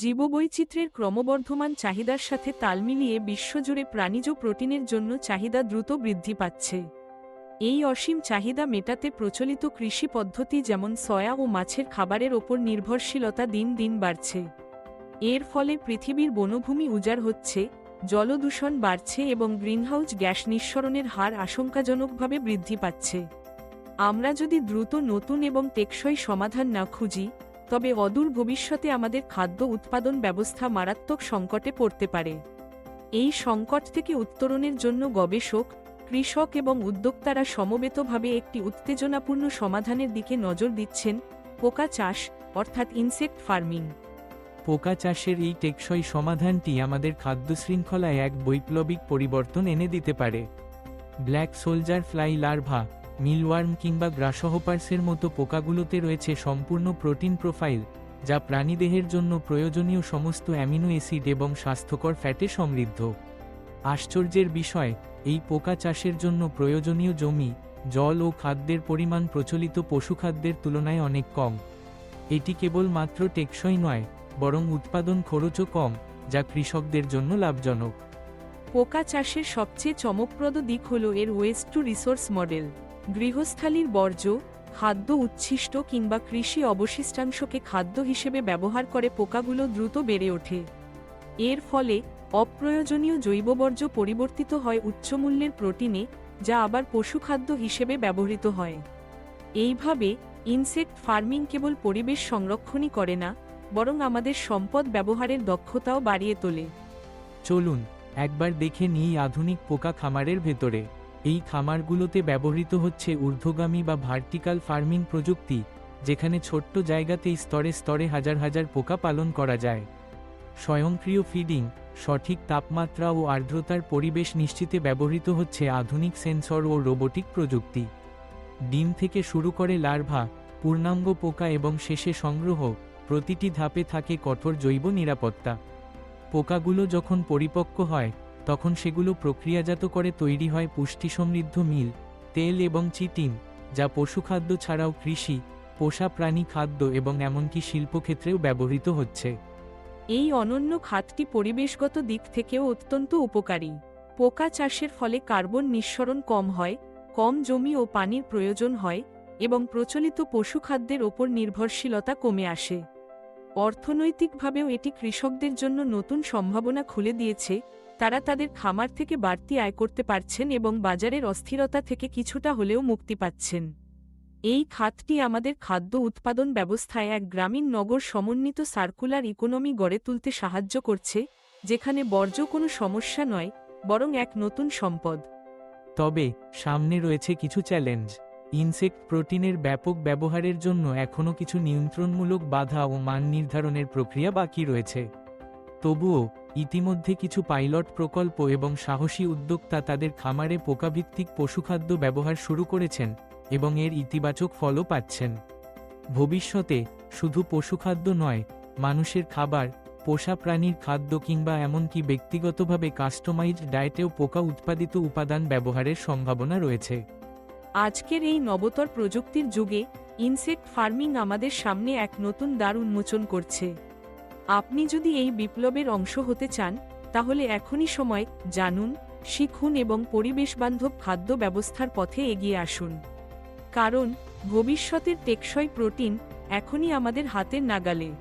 জীববৈচিত্র্যের ক্রমবর্ধমান চাহিদার সাথে তাল মিলিয়ে বিশ্বজুড়ে প্রাণীজ প্রোটিনের জন্য চাহিদা দ্রুত বৃদ্ধি পাচ্ছে। এই অসীম চাহিদা মেটাতে প্রচলিত কৃষি পদ্ধতি যেমন সয়া ও মাছের খাবারের ওপর নির্ভরশীলতা দিন দিন বাড়ছে। এর ফলে পৃথিবীর বনভূমি উজাড় হচ্ছে, জলদূষণ বাড়ছে এবং গ্রিনহাউস গ্যাস নিঃসরণের হার আশঙ্কাজনকভাবে বৃদ্ধি পাচ্ছে। আমরা যদি দ্রুত নতুন এবং টেকসই সমাধান না খুঁজি তবে অদূর ভবিষ্যতে আমাদের খাদ্য উৎপাদন ব্যবস্থা মারাত্মক সংকটে পড়তে পারে। এই সংকট থেকে উত্তরণের জন্য গবেষক, কৃষক এবং উদ্যোক্তারা সমবেতভাবে একটি উত্তেজনাপূর্ণ সমাধানের দিকে নজর দিচ্ছেন পোকা চাষ, অর্থাৎ ইনসেক্ট ফার্মিং পোকা চাষের এই টেকসই সমাধানটি আমাদের খাদ্য শৃঙ্খলায় এক বৈপ্লবিক পরিবর্তন এনে দিতে পারে। Black soldier fly larvae mealworm কিংবা গ্রাসহপার্সের মতো পোকাগুলোতে রয়েছে সম্পূর্ণ প্রোটিন প্রোফাইল, যা প্রাণীদেহের জন্য প্রয়োজনীয় সমস্ত অ্যামিনো অ্যাসিড এবং স্বাস্থ্যকর ফ্যাটে সমৃদ্ধ। আশ্চর্যের বিষয়, এই পোকা চাষের জন্য প্রয়োজনীয় জমি, জল ও খাদ্যের পরিমাণ প্রচলিত পশুখাদ্যের তুলনায় অনেক কম। এটি কেবল মাত্র টেকসই নয়, বরং উৎপাদন খরচও কম, যা কৃষকদের জন্য লাভজনক। পোকা চাষের সবচেয়ে চমকপ্রদ দিক হল এর ওয়েস্ট টু রিসোর্স মডেল গৃহস্থালির বর্জ্য, খাদ্য উচ্ছিষ্ট কিংবা কৃষি অবশিষ্টাংশকে খাদ্য হিসেবে ব্যবহার করে পোকাগুলো দ্রুত বেড়ে ওঠে। এর ফলে অপ্রয়োজনীয় জৈব বর্জ্য পরিবর্তিত হয় উচ্চমূল্যের প্রোটিনে, যা আবার পশুখাদ্য হিসেবে ব্যবহৃত হয়। এইভাবে ইনসেক্ট ফার্মিং কেবল পরিবেশ সংরক্ষণই করে না, বরং আমাদের সম্পদ ব্যবহারের দক্ষতাও বাড়িয়ে তোলে। চলুন, একবার দেখে নিই আধুনিক পোকা খামারের ভেতরে। এই খামারগুলোতে ব্যবহৃত হচ্ছে ঊর্ধ্বগামী বা ভার্টিক্যাল ফার্মিং প্রযুক্তি, যেখানে ছোট্ট জায়গাতেই স্তরে স্তরে হাজার হাজার পোকা পালন করা যায়। স্বয়ংক্রিয় ফিডিং, সঠিক তাপমাত্রা ও আর্দ্রতার পরিবেশ নিশ্চিতে ব্যবহৃত হচ্ছে আধুনিক সেন্সর ও রোবোটিক প্রযুক্তি। ডিম থেকে শুরু করে লার্ভা, পূর্ণাঙ্গ পোকা এবং শেষে সংগ্রহ, প্রতিটি ধাপে থাকে কঠোর জৈব নিরাপত্তা। পোকাগুলো যখন পরিপক্ক হয় তখন সেগুলো প্রক্রিয়াজাত করে তৈরি হয় পুষ্টি সমৃদ্ধ মিল, তেল এবং চিটিন, যা পশুখাদ্য ছাড়াও কৃষি, পোষা প্রাণী খাদ্য এবং এমনকি শিল্পক্ষেত্রেও ব্যবহৃত হচ্ছে। এই অনন্য খাতটি পরিবেশগত দিক থেকেও অত্যন্ত উপকারী। পোকা চাষের ফলে কার্বন নিঃসরণ কম হয়, কম জমি ও পানির প্রয়োজন হয় এবং প্রচলিত পশুখাদ্যের ওপর নির্ভরশীলতা কমে আসে। অর্থনৈতিকভাবেও এটি কৃষকদের জন্য নতুন সম্ভাবনা খুলে দিয়েছে তারা তাদের খামার থেকে বাড়তি আয় করতে পারছেন এবং বাজারের অস্থিরতা থেকে কিছুটা হলেও মুক্তি পাচ্ছেন। এই খাতটি আমাদের খাদ্য উৎপাদন ব্যবস্থায় এক গ্রামীণ নগর সমন্বিত সার্কুলার ইকোনমি গড়ে তুলতে সাহায্য করছে, যেখানে বর্জ্য কোনো সমস্যা নয়, বরং এক নতুন সম্পদ। তবে, সামনে রয়েছে কিছু চ্যালেঞ্জ। ইনসেক্ট প্রোটিনের ব্যাপক ব্যবহারের জন্য এখনও কিছু নিয়ন্ত্রণমূলক বাধা ও মান নির্ধারণের প্রক্রিয়া বাকি রয়েছে। তবুও ইতিমধ্যে কিছু পাইলট প্রকল্প এবং সাহসী উদ্যোক্তা তাদের খামারে পোকাভিত্তিক পশুখাদ্য ব্যবহার শুরু করেছেন এবং এর ইতিবাচক ফলও পাচ্ছেন। ভবিষ্যতে শুধু পশুখাদ্য নয়, মানুষের খাবার, পোষা প্রাণীর খাদ্য কিংবা এমনকি ব্যক্তিগতভাবে কাস্টমাইজড ডায়েটেও পোকা উৎপাদিত উপাদান ব্যবহারের সম্ভাবনা রয়েছে। আজকের এই নবতর প্রযুক্তির যুগে ইনসেক্ট ফার্মিং আমাদের সামনে এক নতুন দ্বার উন্মোচন করছে। আপনি যদি এই বিপ্লবের অংশ হতে চান, তাহলে এখনই সময় জানুন, শিখুন এবং পরিবেশবান্ধব খাদ্য ব্যবস্থার পথে এগিয়ে আসুন। কারণ, ভবিষ্যতের টেকসই প্রোটিন এখনই আমাদের হাতের নাগালে।